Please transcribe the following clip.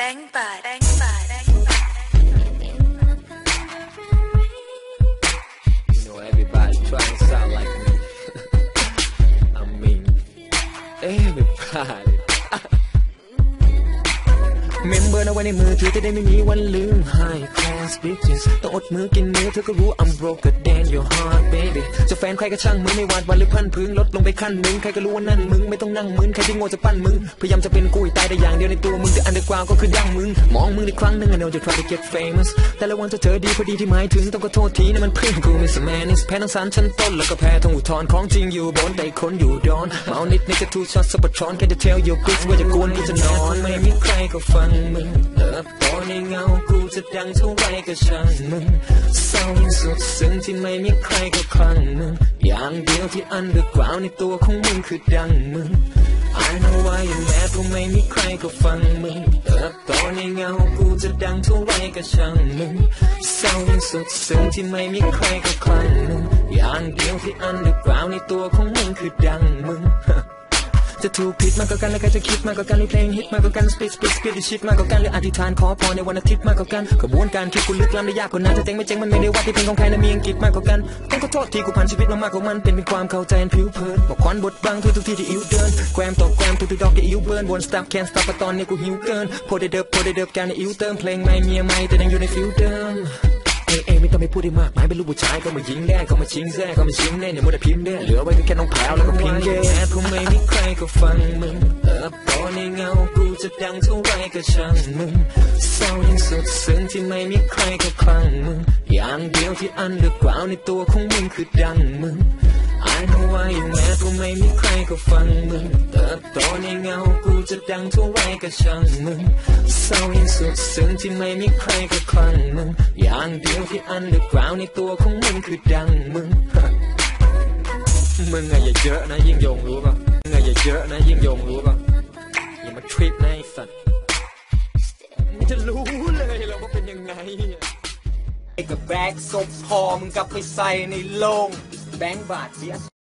Bang bud, bang bud, bang bud. You know, everybody trying to sound like me. I mean, everybody. เมมเบอร์นะไว้ในมือถือจะได้ไม่มีวันลืม High class bitches ต้องอดมือกินมือเธอก็รู้ I'm broke than your heart baby จะแฟนใครก็ช่างมึงไม่หวาดหวันหรือพันพึงลดลงไปขั้นมึงใครก็รู้ว่านั่นมึงไม่ต้องนั่งมึนใครที่โง่จะปั้นมึงพยายามจะเป็นกูให้ตายได้อย่างเดียวในตัวมึงแต่อันเดอร์กราวก็คือดั้งมึงมองมึงในครั้งหนึ่ง I know you try to get famous แต่ละวันจะเจอดีพอดีที่หมายถึงต้องขอโทษทีนะมันเพื่อนกูมิสแมนิสแพ้ทั้งสารชั้นต้นแล้วก็แพ้ทั้งอุทธรของจริงอยู่บนแต่คนอยู่ดอนเมานิดนี่ก็ทูช็อตสปอร์ตช้อนแค่จะ tell you bitch ว่าจะกวนกูจะนอนไม่มีใครก็ฟังมึงเติบโตในเงากูจะดังเท่าไรก็ช่างมึงเศร้ายิ่งสุดซึ้งที่ไม่มีใครก็คลั่งมึงอย่างเดียวที่ underground ในตัวของมึงคือดังมึง I know why you mad เพราะไม่มีใครก็ฟังมึงเติบโตในเงากูจะดังเท่าไรก็ช่างมึงเศร้ายิ่งสุดซึ้งที่ไม่มีใครก็คลั่งมึงอย่างเดียวที่ underground ในตัวของมึงคือดังมึง จะถูกผิดมากกว่ากันและใครจะคิดมากกว่ากันหรือเพลงฮิตมากกว่ากันสปีดสปีดสปีดชิดมากกว่ากันหรืออธิษฐานขอพรในวันอาทิตย์มากกว่ากันกระบวนการคิดกูลึกล้ำได้ยากกว่านั้นจะเจ๊งไม่เจ๊งมันไม่ได้ว่าที่เพลงของใครนะมีอังกฤษมากกว่ากันต้องขอโทษที่กูผ่านชีวิตมามากกว่ามันเป็นเป็นความเข้าใจอันผิวเผินบอกควันบทบังทุกทุกที่ที่อิวเดินแกวมตกแกวมทุกทุกดอกที่อิวเบิร์นวนสตั๊บแคนสตั๊บตอนนี้กูหิวเกินโพดเดิบโพดเดิบการในอิวเติมเพลงใหม่เมียใหม่แต่ยังอยู่ในฟิลเดิม เอ้เอไม่ต้องไปพูดได้มากหมายเป็นลูกผู้ชายก็มายิงแน่ก็มาชิงแซ่ก็มาชิงแน่เนี่ยมัวแต่พิมพ์แน่เหลือไว้ก็แค่น้องแพรวแล้วก็พิงแย่คงไม่มีใครก็ฟังมึงเติบโตในเงากูจะดังเท่าไรก็ช่างมึงเศร้ายิ่งสุดซึ้งที่ไม่มีใครก็คลั่งมึงอย่างเดียวที่อันเดอร์กราวในตัวของมึงคือดังมึง I know why you mad เพราะไม่มีใครก็ฟังมึงเติบโตในเงากู จะดังเท่าไรก็ช่างมึงเศร้ายิ่งสุดซึ้งที่ไม่มีใครก็คลั่งมึงอย่างเดียวที่ underground ในตัวของมึงคือดังมึงมึงอะอย่าเยอะนะยิ่งยงรู้ป่ะมึงอะอย่าเยอะนะยิ่งยงรู้ป่ะอย่ามาทริปนะไอ้สัตว์มึงจะรู้เลยเรอว่าเป็นยังไงอะไอ้กับแบกศพพอมึงกลับไปใส่ในโลงแบงค์บาทเสีย